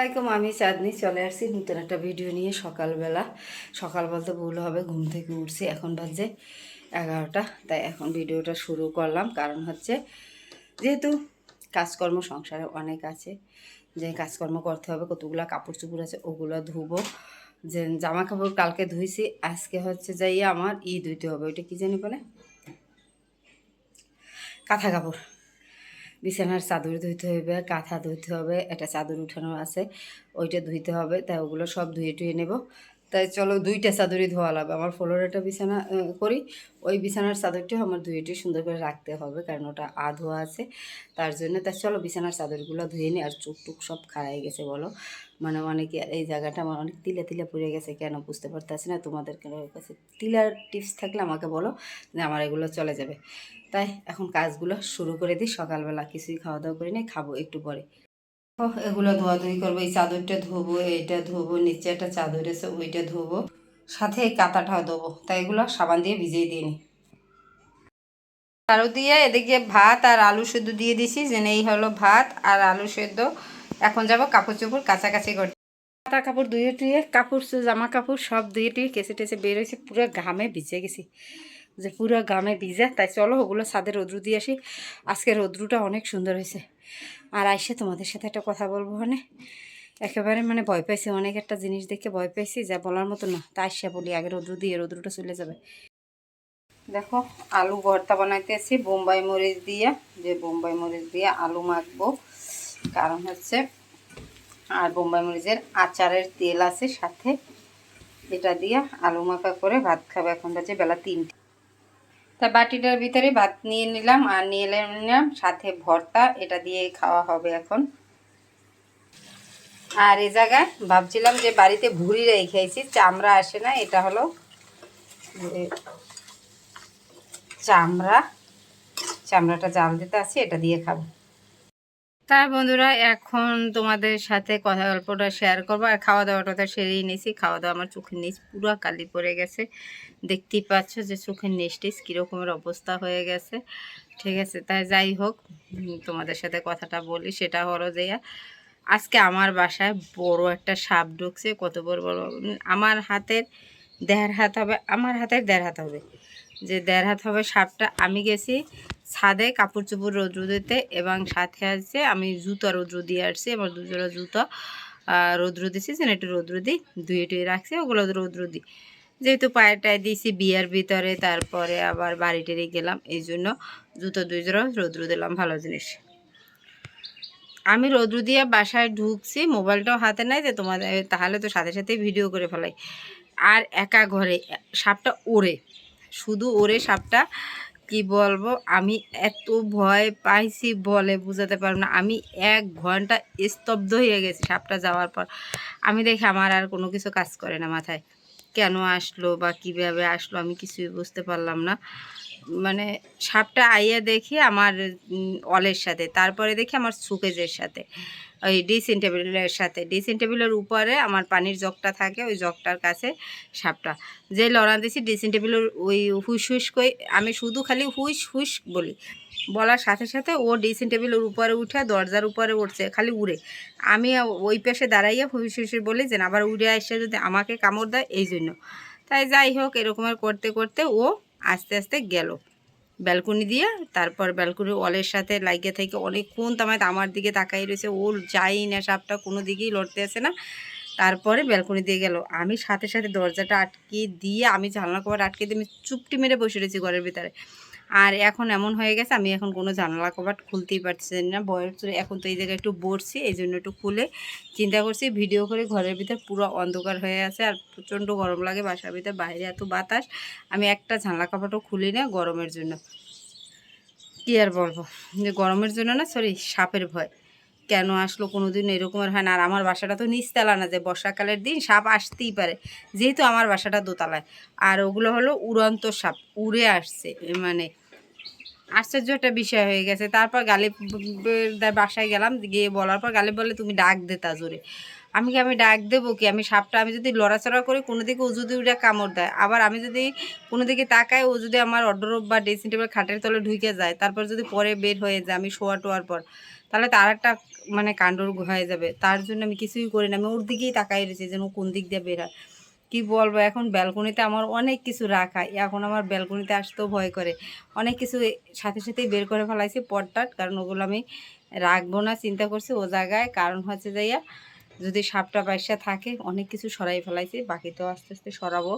আসসালামাইকুম আমি চাঁদনি চলে আসছি নতুন একটা ভিডিও নিয়ে সকালবেলা। সকাল বলতে ভুল হবে, ঘুম থেকে উঠছি, এখন বাজে এগারোটা, তাই এখন ভিডিওটা শুরু করলাম। কারণ হচ্ছে, যেহেতু কাজকর্ম, সংসারে অনেক আছে, যে কাজকর্ম করতে হবে, কতগুলো কাপড় চুপড় আছে, ওগুলো ধুবো। যে জামা কাপড় কালকে ধুইছি, আজকে হচ্ছে যাইয়ে আমার ই ধুইতে হবে, ওইটা কী জানি বলে? কাঁথা কাপড়। বিছানার চাদর ধুইতে হবে কাঁথা ধুইতে হবে, একটা চাদর উঠানো আছে, ওইটা ধুইতে হবে তাই ওগুলো সব ধুয়ে টুয়ে নেব। তাই চলো দুইটা চাদরই ধোয়া লাগবে। আমার ফ্লোর একটা বিছানা করি। ওই বিছানার চাদরটিও আমার ধুয়েটি সুন্দর করে রাখতে হবে কারণ ওটা আ ধোয়া আছে। তার জন্য তাই চলো বিছানার চাদরগুলো ধুয়ে নিই আর চুক টুক সব খারাই গেছে বলো। মানে অনেকে এই জায়গাটা আমার অনেক তিলে তিলে পড়ে গেছে, কেন বুঝতে পারতেছি না। তোমাদের কাছে তিলার টিপস থাকলে আমাকে বলো যে আমার এগুলো চলে যাবে। তাই এখন কাজগুলো শুরু করে দিই, সকালবেলা কিছুই খাওয়া দাওয়া করি নাই খাব একটু পরে। ও এগুলো ধোয়াধুয়ি করব, এই চাদরটা ধোবো, এইটা ধোবো, নিচে একটা চাদর এসে ওইটা ধোবো, সাথে এই কাঁথাটাও ধোবো তাই এগুলো সাবান দিয়ে ভিজিয়ে দিয়ে নি। আলু দিয়ে এদিকে ভাত আর আলু সেদ্ধ দিয়ে দিছি, যে এই হলো ভাত আর আলু সেদ্ধ। এখন যাব কাপড় চোপড় কাছাকাছি করতে। কাঁথা কাপড় ধুয়ে টুয়ে, কাপড় জামা কাপড় সব ধুয়ে টুয়ে কেসে টেসে বের হয়েছে, পুরো ঘামে ভিজে গেছি। যে পুরো ঘামে ভিজে, তাই চলো ওগুলো ছাদে রোদ্রু দিয়ে আসি। আজকে রোদ্রুটা অনেক সুন্দর হয়েছে। আর আইসে তোমাদের সাথে একটা কথা বলব মানে একেবারে মানে ভয় পাইছি, অনেক একটা জিনিস দেখে ভয় পাইছি, যা বলার মতো না। তাই আইসা বলি আগে রোদ্রু দিয়ে রোদ্রুটা চলে যাবে। দেখো, আলু ভর্তা বানাইতেছি বোম্বাই মরিচ দিয়ে। যে বোম্বাই মরিচ দিয়ে আলু মাখবো, কারণ হচ্ছে, আর বোম্বাই মরিচের আচারের তেল আছে সাথে, এটা দিয়ে আলু মাখা করে ভাত খাবে এখন বাজে বেলা তিনটে। তা বাটিটার ভিতরে ভাত নিয়ে নিলাম আর নিয়ে নিলাম সাথে ভর্তা, এটা দিয়ে খাওয়া হবে এখন। আর এ জায়গায় ভাবছিলাম যে বাড়িতে ভুড়ি খেয়েছি চামড়া আসে না, এটা হলো চামড়া। চামড়াটা জাল দিতে আছে এটা দিয়ে খাব। তা বন্ধুরা, এখন তোমাদের সাথে কথা গল্পটা শেয়ার করব। আর খাওয়া দাওয়াটা তো সেরেই নিয়েছি। খাওয়া দাওয়া আমার চোখের নিচ পুরো কালি পড়ে গেছে। দেখতেই পাচ্ছ যে চোখের নিচ টিচ কীরকমের অবস্থা হয়ে গেছে। ঠিক আছে, তাই যাই হোক তোমাদের সাথে কথাটা বলি, সেটা হলো যে, আজকে আমার বাসায় বড় একটা সাপ ঢুকছে। কত বড় বড় আমার হাতের দেড় হাত হবে, আমার হাতের দেড় হাত হবে। যে দেড় হাত হবে সাপটা, আমি গেছি ছাদে কাপড় চোপড় রৌদ্র দিতে এবং সাথে আছে আমি জুতো রৌদ্র দিয়ে আসছি আমার দুজোড়া জুতো রৌদ্র দিছি, যেন একটু রৌদ্র দিই, ধুয়ে টুয়ে রাখছি, ওগুলো রৌদ্র দিই। যেহেতু পায়েরটায় দিয়েছি বিয়ার ভিতরে, তারপরে আবার বাড়ি টেরে গেলাম, এই জন্য জুতো দুই জোড়া রৌদ্র দিলাম, ভালো জিনিস। আমি রৌদ্র দিয়ে বাসায় ঢুকছি, মোবাইলটাও হাতে নাই যে তোমাদের, তাহলে তো সাথে সাথে ভিডিও করে ফেলাই। আর একা ঘরে সাপটা ওড়ে। শুধু ওরে সাপটা, কি বলব? আমি এত ভয় পাইছি বলে বুঝাতে পারব না। আমি এক ঘণ্টা স্তব্ধ হয়ে গেছি সাপটা যাওয়ার পর। আমি দেখি আমার আর কোনো কিছু কাজ করে না মাথায়। কেন আসলো বা কীভাবে আসলো আমি কিছুই বুঝতে পারলাম না। মানে সাপটা আইয়া দেখি আমার অলের সাথে। তারপরে দেখি আমার সুকেজের সাথে। ওই ড্রেসিং টেবিলের সাথে। ড্রেসিং টেবিলের উপরে আমার পানির জগটা থাকে, ওই জগটার কাছে সাপটা। যে লড়া দিয়েছি ড্রেসিং টেবিলের ওই হুস হুস কই, আমি শুধু খালি হুস হুস বলি। বলার সাথে সাথে ও ড্রেসিং টেবিলের উপরে উঠে, দরজার উপরে উঠছে, খালি উড়ে। আমি ওই পাশে দাঁড়াইয়া হুস হুস বলি যে আবার উড়ে আসে, যদি আমাকে কামড় দেয় এই জন্য তাই যাই হোক এরকমের করতে করতে ও আস্তে আস্তে গেল। ব্যালকনি দিয়ে, তারপর ব্যালকনি ওয়ালের সাথে লাগিয়ে থেকে অনেকক্ষণ তামায় আমার দিকে তাকাই রয়েছে। ও যাই না, সাপটা কোনো দিকেই লড়তে আসে না। তারপরে ব্যালকনি দিয়ে গেল। আমি সাথে সাথে দরজাটা আটকে দিয়ে, আমি জানলা কবার আটকে দিয়ে আমি চুপটি মেরে বসে রয়েছি ঘরের ভিতরে। আর এখন এমন হয়ে গেছে, আমি এখন কোনো জানলা কবাট খুলতেই পারছি না, বয়স এখন তো এই জায়গায় একটু বসছি এই জন্য একটু খুলে চিন্তা করছি, ভিডিও করে ঘরের ভিতরে পুরো অন্ধকার হয়ে আছে আর প্রচণ্ড গরম লাগে, বাসার ভিতরে বাইরে এত বাতাস, আমি একটা জানলা কাপড়ও খুলি না গরমের জন্য। কী আর বলব? যে গরমের জন্য না সরি সাপের ভয়। কেন আসলো কোনো দিন এরকমের হয় না। আর আমার বাসাটা তো নিচতলা না, যে বর্ষাকালের দিন সাপ আসতেই পারে, যেহেতু আমার বাসাটা দোতলায়। আর ওগুলো হলো উড়ন্ত সাপ, উড়ে আসছে মানে আশ্চর্য একটা বিষয় হয়ে গেছে। তারপর গালিব বাসায় গেলাম, গিয়ে বলার পর গালিব বলে তুমি ডাক দে তা জোরে আমি কি আমি ডাক দেবো কি? আমি সাপটা, আমি যদি লড়াচড়া করি, কোনো দিকে ও যদি ওটা কামড় দেয়। আবার আমি যদি কোনো দিকে তাকাই, ও যদি আমার অর্ডার বা ড্রেসিং টেবিল খাটের তলে ঢুকে যায়, তারপর যদি পরে বের হয়ে যায় আমি শোয়া টোয়ার পর, তাহলে তার একটা মানে কাণ্ডর হয়ে যাবে। তার জন্য আমি কিছুই করি না। আমি ওর দিকেই তাকাই রয়েছি, যেন কোন দিক দিয়ে বের হয়। কী বলব, এখন ব্যালকনিতে আমার অনেক কিছু রাখা। এখন আমার ব্যালকনিতে আসতেও ভয় করে। অনেক কিছু সাথে সাথেই বের করে ফেলাইছি পটটাট, কারণ ওগুলো আমি রাখব না, চিন্তা করছি ও জায়গায় কারণ হচ্ছে যাইয়া যদি সাপটা বাইসা থাকে, অনেক কিছু সরাই ফেলাইছি, বাকি তো আস্তে আস্তে সরাবো।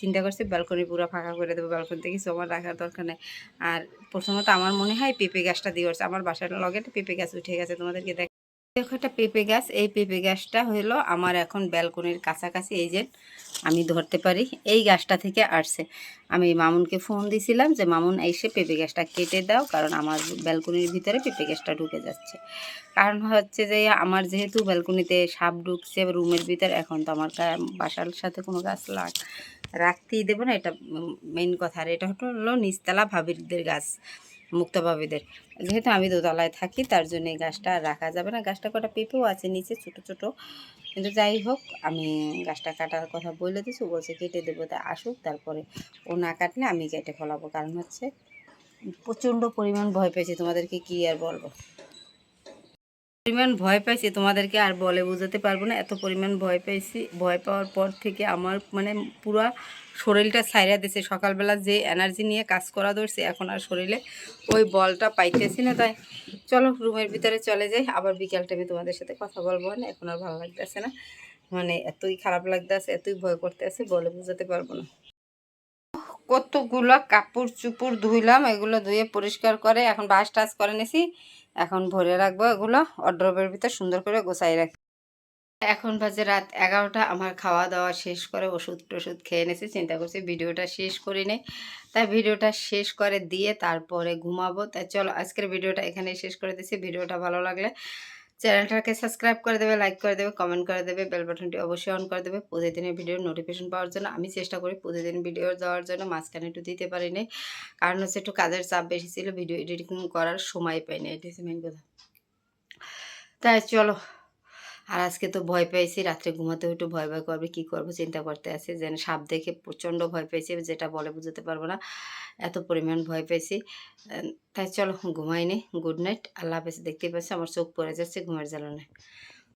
চিন্তা করছি ব্যালকনি পুরো ফাঁকা করে দেবো ব্যালকনি কিছু আমার রাখার দরকার নেই। আর প্রথমত আমার মনে হয় পেঁপে গাছটা দিয়ে আমার বাসার লগে পেঁপে গাছ উঠে গেছে, তোমাদেরকে দেখ দেখো একটা পেঁপে গাছ, এই পেঁপে গাছটা হলো আমার এখন ব্যালকনির কাছাকাছি, এই যে আমি ধরতে পারি, এই গাছটা থেকে আসছে। আমি মামুনকে ফোন দিছিলাম যে, মামুন, এসে পেঁপে গাছটা কেটে দাও, কারণ আমার ব্যালকনির ভিতরে পেঁপে গাছটা ঢুকে যাচ্ছে। কারণ হচ্ছে যে, আমার যেহেতু ব্যালকনিতে সাপ ঢুকছে, রুমের ভিতরে, এখন তো আমার বাসার সাথে কোনো গাছ লাগ রাখতেই দেবো না, এটা মেইন কথা। আর এটা হলো নিচতলা ভাবিরদের গাছ। মুক্তা ভাবিদের যেহেতু আমি দোতলায় থাকি, তার জন্য এই গাছটা রাখা যাবে না। গাছটা কটা পেঁপেও আছে নিচে, ছোট ছোট। কিন্তু যাই হোক, আমি গাছটা কাটার কথা বলে দিছি বলছে কেটে দেবো, তা আসুক, তারপরে ও না কাটলে আমি কেটে ফলাবো। কারণ হচ্ছে প্রচণ্ড পরিমাণ ভয় পেয়েছি। তোমাদেরকে কি আর বলব? পরিমাণ ভয় পাইছি, তোমাদেরকে আর বলে বোঝাতে পারব না। এত পরিমাণ ভয় পাইছি, ভয় পাওয়ার পর থেকে আমার মানে পুরা শরীরটা ছাইরা দিছে। সকালবেলা যে এনার্জি নিয়ে কাজ করা ধরছে, এখন আর শরীরে ওই বলটা পাইতেছি না তাই। চলো, রুমের ভিতরে চলে যাই। আবার বিকাল টাইমে তোমাদের সাথে কথা বলব না, এখন আর ভালো লাগতেছে না। মানে এতই খারাপ লাগতেছে, এতই ভয় করতেছে, বলে বোঝাতে পারব না। কতগুলো কাপড় চুপড় ধুইলাম, এগুলো ধুয়ে পরিষ্কার করে এখন বাস টাস করে নিছি। এখন ভরে রাখব এগুলো অড্রবের ভিতর সুন্দর করে গোছাই রাখি। এখন বাজে রাত এগারোটা, আমার খাওয়া দাওয়া শেষ করে ওষুধ টষুধ খেয়ে নিয়েছি, চিন্তা করছি ভিডিওটা শেষ করি নেই তাই ভিডিওটা শেষ করে দিয়ে তারপরে ঘুমাবো। তাই চলো আজকের ভিডিওটা এখানে শেষ করে দিচ্ছি ভিডিওটা ভালো লাগলে চ্যানেলটাকে সাবস্ক্রাইব করে দেবে লাইক করে দেবে কমেন্ট করে দেবে বেল বাটনটি অবশ্যই অন করে দেবে। প্রতিদিনের ভিডিওর নোটিফিকেশন পাওয়ার জন্য আমি চেষ্টা করি প্রতিদিন ভিডিও দেওয়ার জন্য, মাঝখানে একটু দিতে পারিনি। কারণ হচ্ছে একটু কাজের চাপ বেশি ছিল ভিডিও এডিটিং করার সময় পাইনি, এটি হচ্ছে মেন কথা। তাই চলো আর আজকে তো ভয় পেয়েছি, রাত্রে ঘুমাতে একটু ভয় ভয় করবে, কী করব চিন্তা করতে আছে। যেন সাপ দেখে প্রচণ্ড ভয় পেয়েছি, যেটা বলে বুঝতে পারব না, এত পরিমাণ ভয় পেয়েছি। তাই চলো ঘুমাইনি গুড নাইট আল্লাহ হাফেজ দেখতে পাচ্ছি আমার চোখ পড়ে যাচ্ছে ঘুমের জ্বালানে